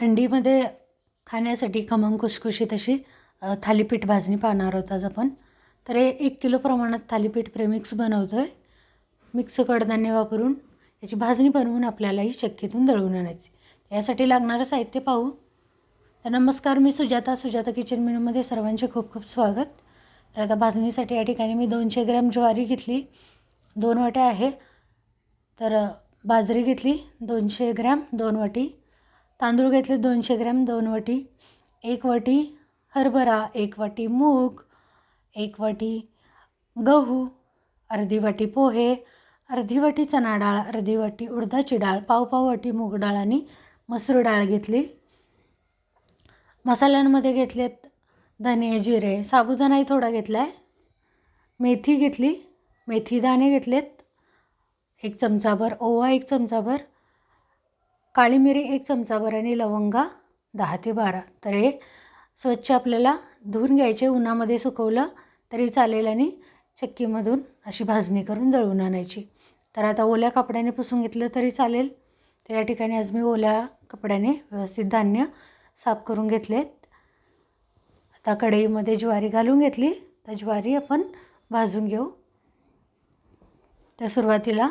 थंडीमध्ये खाण्यासाठी खमंग खुशखुशीत अशी थालीपीठ भाजणी पाहणार होत आज आपण. तर हे एक किलो प्रमाणात थालीपीठ प्रेमिक्स बनवतो आहे मिक्स कडधान्य वापरून याची भाजणी बनवून आपल्याला ही शक्यतून दळवून आणायची. यासाठी लागणारं साहित्य पाहू. तर नमस्कार मी सुजाता सुजाता किचन मेनूमध्ये सर्वांचे खूप खूप स्वागत. तर आता भाजणीसाठी या ठिकाणी मी दोनशे ग्रॅम ज्वारी घेतली. दोन वाट्या आहे. तर बाजरी घेतली दोनशे ग्रॅम दोन वाटी. तांदूळ घेतले दोनशे ग्रॅम दोन वटी. एक वटी हरभरा एक वटी मूग एक वटी गहू अर्धी वाटी पोहे अर्धी वाटी चणा डाळ अर्धी वाटी उडदाची डाळ पाव पाव वाटी मूग डाळ आणि मसूर डाळ घेतली. मसाल्यांमध्ये घेतलेत धने जिरे साबुदाणाही थोडा घेतला आहे मेथी घेतली मेथी दाणे घेतलेत. एक चमचाभर ओवा एक चमचाभर काळी मिरी एक चमचाभर आणि लवंगा दहा ते बारा. तर हे स्वच्छ आपल्याला धुवून घ्यायचे उन्हामध्ये सुकवलं तरी चालेल आणि चक्कीमधून अशी भाजणी करून दळून आणायची. तर आता ओल्या कपड्याने पुसून घेतलं तरी चालेल. तर या ठिकाणी आज मी ओल्या कपड्याने व्यवस्थित धान्य साफ करून घेतलेत. आता कढईमध्ये ज्वारी घालून घेतली. तर ज्वारी आपण भाजून घेऊ. त्या सुरुवातीला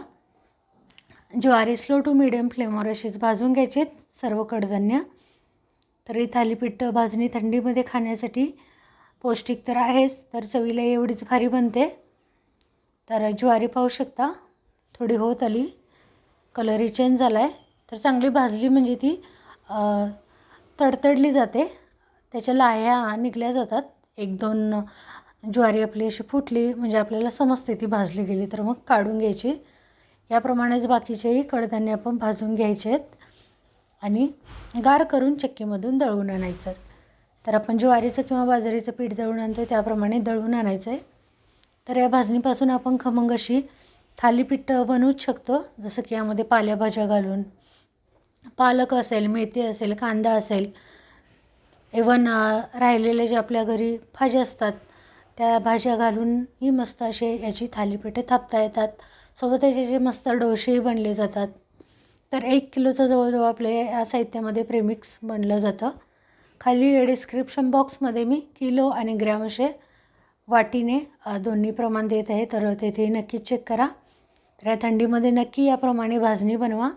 ज्वारी स्लो टू मिडियम फ्लेमवर अशीच भाजून घ्यायचे सर्व कडधान्य. तरी थालीपीठ भाजणी थंडीमध्ये खाण्यासाठी पौष्टिक तर आहेच तर चवीला एवढीच भारी बनते. तर ज्वारी पाहू शकता थोडी होत आली. कलरही चेंज झाला आहे तर चांगली भाजली म्हणजे ती तडतडली जाते. त्याच्या लाह्या निघल्या जातात. एक दोन ज्वारी आपली अशी फुटली म्हणजे आपल्याला समजते ती भाजली गेली तर मग काढून घ्यायची. याप्रमाणेच बाकीचेही कडधान्य आपण भाजून घ्यायचे आहेत आणि गार करून चक्कीमधून दळून आणायचं. तर आपण ज्वारीचं किंवा बाजरीचं पीठ दळून आणतो त्याप्रमाणे दळून आणायचं आहे तर या भाजणीपासून आपण खमंग अशी थालीपीठ बनवूच शकतो. जसं की यामध्ये पालेभाज्या घालून पालक असेल मेथी असेल कांदा असेल इवन राहिलेले जे आपल्या घरी भाज्या असतात त्या भाज्या घालूनही मस्त असे याची थालीपीठे थापता येतात. सोबत त्याचे जे मस्त डोसेही बनले जातात. तर एक किलोचं जवळजवळ आपल्या या साहित्यामध्ये प्रेमिक्स बनलं जातं. खाली डिस्क्रिप्शन बॉक्समध्ये मी किलो आणि ग्रॅम असे वाटीने दोन्ही प्रमाण देत आहे. तर तेथे नक्की चेक करा. तर या थंडीमध्ये नक्की याप्रमाणे भाजणी बनवा.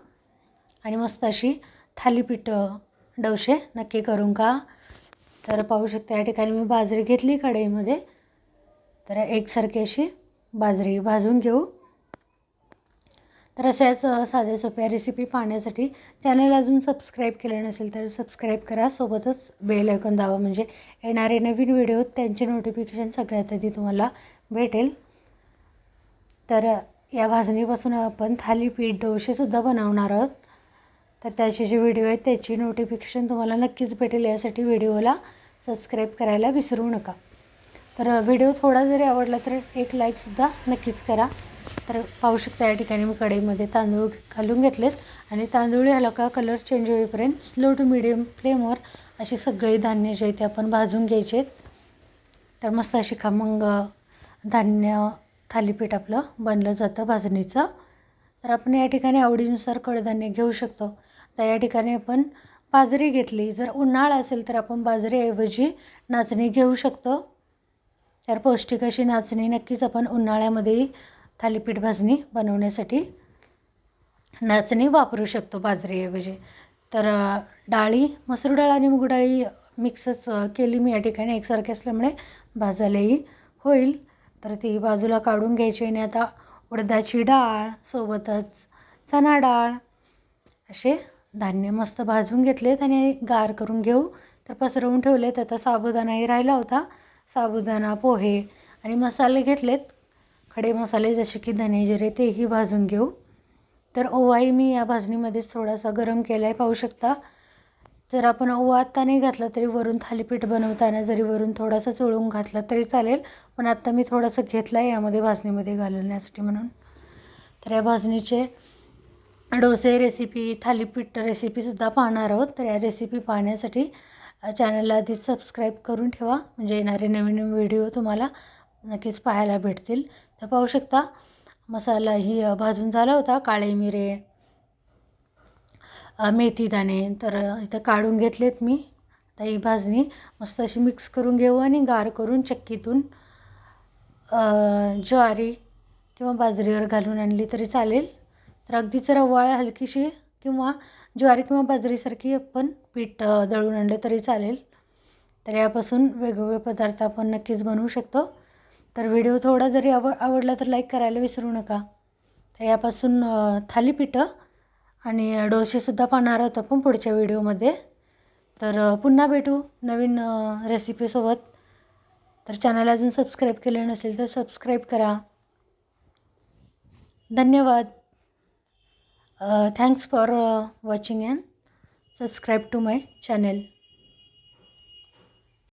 आणि मस्त अशी थालीपीठ डवशे नक्की करून का तर पाहू शकता या ठिकाणी मी बाजरी घेतली कढईमध्ये. तर एकसारखी अशी बाजरी भाजून घेऊ. तर अशाच साध्या सोप्या रेसिपी पाहण्यासाठी चॅनल अजून सबस्क्राईब केलं नसेल तर सबस्क्राईब करा. सोबतच बेल ऐकून दावा म्हणजे येणारे नवीन व्हिडिओ त्यांचे नोटिफिकेशन सगळ्यात आधी तुम्हाला भेटेल. तर या भाजणीपासून आपण थालीपीठ डोसेसुद्धा बनवणार आहोत. तर त्याचे जे व्हिडिओ आहेत त्याची नोटिफिकेशन तुम्हाला नक्कीच भेटेल. यासाठी व्हिडिओला सबस्क्राईब करायला विसरू नका. तर व्हिडिओ थोडा जरी आवडला तर एक लाईकसुद्धा नक्कीच करा. तर पाहू शकता या ठिकाणी मी कढईमध्ये तांदूळ घालून घेतलेत. आणि तांदूळ हलका कलर चेंज होईपर्यंत स्लो टू मिडियम फ्लेमवर अशी सगळी धान्य जे आहे ते आपण भाजून घ्यायचे तर मस्त अशी खमंग धान्य थालीपीठ आपलं बनलं जातं भाजणीचं. तर आपण या ठिकाणी आवडीनुसार कडधान्य घेऊ शकतो. तर या ठिकाणी आपण बाजरी घेतली. जर उन्हाळा असेल तर आपण बाजरीऐवजी नाचणी घेऊ शकतो. तर पौष्टिक अशी नाचणी नक्कीच आपण उन्हाळ्यामध्येही थालीपीठ भाजणी बनवण्यासाठी नाचणी वापरू शकतो बाजरीऐवजी. तर डाळी मसूर डाळ आणि मूग डाळी मिक्सच केली मी या ठिकाणी. एकसारखी असल्यामुळे भाजायलाही होईल. तर ती बाजूला काढून घ्यायची आणि आता उडदाची डाळ सोबतच चणा डाळ असे धान्य मस्त भाजून घेतलेत आणि गार करून घेऊ. तर पसरवून ठेवलेत. आता साबुदाणाही राहिला होता. साबुदाणा पोहे आणि मसाले घेतलेत. खडे मसाले जसे की धने जिरे तेही भाजून घेऊ. तर ओवाही मी या भाजणीमध्येच थोडासा गरम केला आहे पाहू शकता जर आपण ओवा आत्ता नाही घातला तरी वरून थालीपीठ बनवताना जरी वरून थोडासा चोळून घातला तरी चालेल पण आत्ता मी थोडंसं घेतलं आहे यामध्ये भाजणीमध्ये घालवण्यासाठी म्हणून. तर या भाजणीचे डोसे रेसिपी थालीपीठ रेसिपीसुद्धा पाहणार आहोत. तर या रेसिपी पाहण्यासाठी चॅनलला आधीच सबस्क्राईब करून ठेवा. म्हणजे येणारे नवीन व्हिडिओ तुम्हाला नक्कीच पाहायला भेटतील. तर पाहू शकता मसाला ही भाजून झाला होता काळे मिरे मेथी दाणे. तर इथं काढून घेतलेत मी. आता ही भाजणी मस्त अशी मिक्स करून घेऊ आणि गार करून चक्कीतून ज्वारी किंवा बाजरीवर घालून आणली तरी चालेल. तर अगदीच रवाळ हलकीशी किंवा ज्वारी किंवा बाजरीसारखी आपण पीठ दळून आणलं तरी चालेल. तर यापासून वेगवेगळे पदार्थ आपण नक्कीच बनवू शकतो. तर व्हिडिओ थोडा जरी आव आवडला तर लाईक करायला विसरू नका. तर यापासून थालीपीठं आणि डोसेसुद्धा पाहणार आहोत आपण पुढच्या व्हिडिओमध्ये तर पुन्हा भेटू नवीन रेसिपीसोबत तर चॅनल अजून सबस्क्राईब केले नसेल तर सबस्क्राईब करा. धन्यवाद. Thanks for watching and subscribe to my channel